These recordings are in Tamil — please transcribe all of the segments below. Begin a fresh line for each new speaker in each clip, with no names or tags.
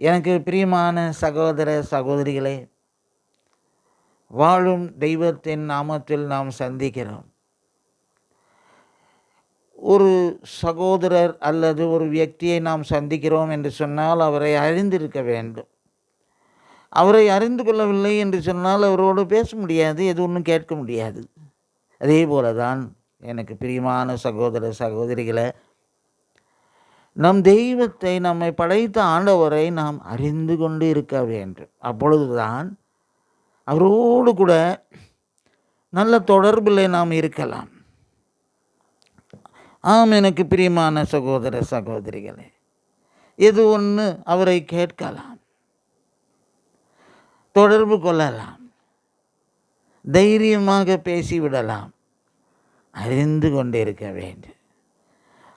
எனக்கு பிரியமான சகோதர சகோதரிகளே வாழும் தெய்வத்தின் நாமத்தில் நாம் சந்திக்கிறோம். ஒரு சகோதரர் அல்லது ஒரு வியக்தியை நாம் சந்திக்கிறோம் என்று சொன்னால் அவரை அறிந்திருக்க வேண்டும். அவரை அறிந்து கொள்ளவில்லை என்று சொன்னால் அவரோடு பேச முடியாது எது ஒன்றும் கேட்க முடியாது. அதே போல தான் எனக்கு பிரியமான சகோதர சகோதரிகளை நம் தெய்வத்தை நம்மை படைத்த ஆண்டவரை நாம் அறிந்து கொண்டு இருக்க வேண்டும். அப்பொழுதுதான் அவரோடு கூட நல்ல தொடர்பில் நாம் இருக்கலாம். ஆம் எனக்கு பிரியமான சகோதர சகோதரிகளே எது ஒன்று அவரை கேட்கலாம் தொடர்பு கொள்ளலாம் தைரியமாக பேசிவிடலாம் அறிந்து கொண்டிருக்க வேண்டும்.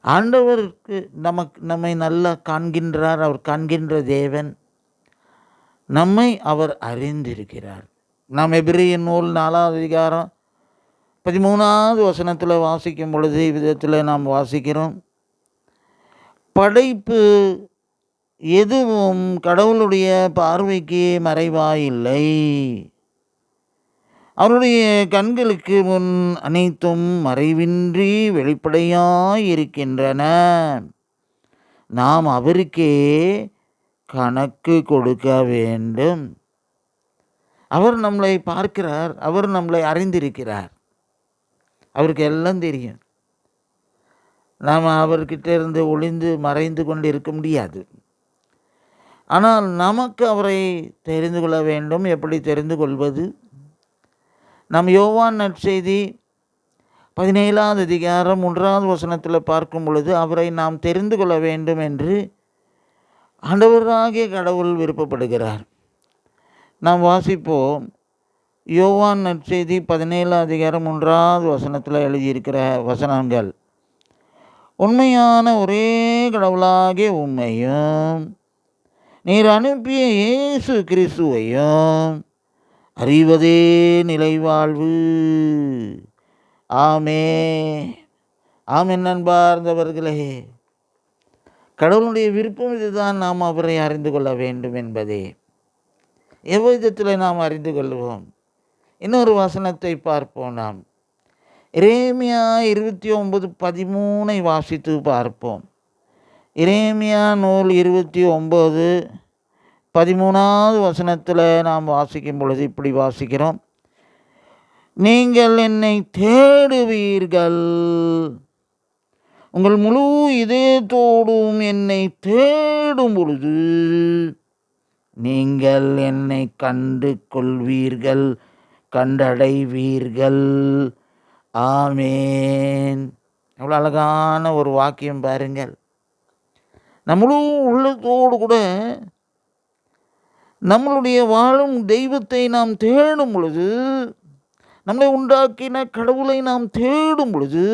ஆண்டவருக்கு நமக்கு நம்மை நல்லா காண்கின்றார். அவர் காண்கின்ற தேவன். நம்மை அவர் அறிந்திருக்கிறார். நாம் எபிரிய நூல் நாலாவது அதிகாரம் பதிமூணாவது வசனத்தில் வாசிக்கும் பொழுது விதத்தில் நாம் வாசிக்கிறோம். படைப்பு எதுவும் கடவுளுடைய பார்வைக்கு மறைவாயில்லை. அவருடைய கண்களுக்கு முன் அனைத்தும் மறைவின்றி வெளிப்படையாயிருக்கின்றன. நாம் அவருக்கே கணக்கு கொடுக்க வேண்டும். அவர் நம்மளை பார்க்கிறார் அவர் நம்மளை அறிந்திருக்கிறார். அவருக்கு எல்லாம் தெரியும். நாம் அவர்கிட்ட இருந்து ஒளிந்து மறைந்து கொண்டு இருக்க முடியாது. ஆனால் நமக்கு அவரை தெரிந்து கொள்ள வேண்டும். எப்படி தெரிந்து கொள்வது? நம் யோவான் நற்செய்தி பதினேழாவது அதிகாரம் மூன்றாவது வசனத்தில் பார்க்கும் பொழுது அவரை நாம் தெரிந்து கொள்ள வேண்டும் என்று ஆண்டவராகிய கடவுள் விருப்பப்படுகிறார். நாம் வாசிப்போம். யோவான் நற்செய்தி பதினேழாவது அதிகாரம் மூன்றாவது வசனத்தில் எழுதியிருக்கிற வசனங்கள். உண்மையான ஒரே கடவுளாகிய உண்மையும் நீர் அனுப்பிய இயேசு கிறிஸ்துவையும் அறிவதே நிலைவாழ்வு. ஆமே. ஆமென் நண்பார்ந்தவர்களே கடவுளுடைய விருப்பம் இதுதான் நாம் அவரை அறிந்து கொள்ள வேண்டும் என்பதே. எவ்விதத்தில் நாம் அறிந்து கொள்வோம்? இன்னொரு வசனத்தை பார்ப்போம் நாம். இரேமியா இருபத்தி ஒன்பது பதிமூனை வாசித்து பார்ப்போம். இரேமியா நூல் இருபத்தி ஒம்பது பதிமூணாவது வசனத்தில் நாம் வாசிக்கும் பொழுது இப்படி வாசிக்கிறோம். நீங்கள் என்னை தேடுவீர்கள். உங்கள் முழு இதயத்தோடும் என்னை தேடும் பொழுது நீங்கள் என்னை கண்டு கொள்வீர்கள் கண்டடைவீர்கள். ஆமேன். எவ்வளோ அழகான ஒரு வாக்கியம் பாருங்கள். நம்மளும் உள்ளத்தோடு கூட நம்மளுடைய வாழும் தெய்வத்தை நாம் தேடும் பொழுது நம்மளை உண்டாக்கின கடவுளை நாம் தேடும் பொழுது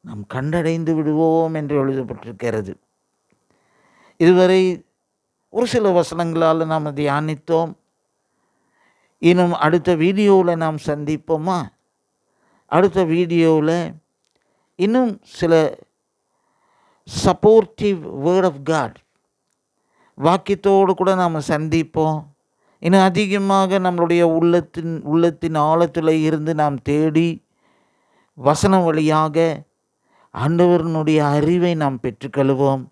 நாம் கண்டடைந்து விடுவோம் என்று எழுதப்பட்டிருக்கிறது. இதுவரை ஒரு சில வசனங்களால் நாம் தியானித்தோம். இன்னும் அடுத்த வீடியோவில் நாம் சந்திப்போமா? அடுத்த வீடியோவில் இன்னும் சில சப்போர்ட்டிவ் வேர்ட் ஆஃப் காட் வாக்கியத்தோடு கூட நாம் சந்திப்போம். இன்னும் அதிகமாக நம்மளுடைய உள்ளத்தின் உள்ளத்தின் ஆழத்தில் இருந்து நாம் தேடி வசனம் வழியாக ஆண்டவரனுடைய அறிவை நாம் பெற்றுக்கொள்வோம்.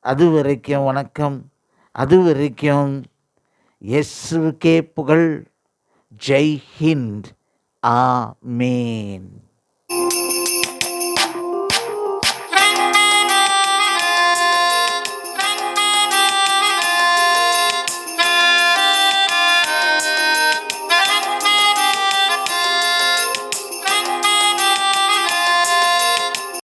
அது வரைக்கும் வணக்கம். அது வரைக்கும் எஸ்வுக்கே புகழ். ஜெய் ஹிந்த். ஆ மீன்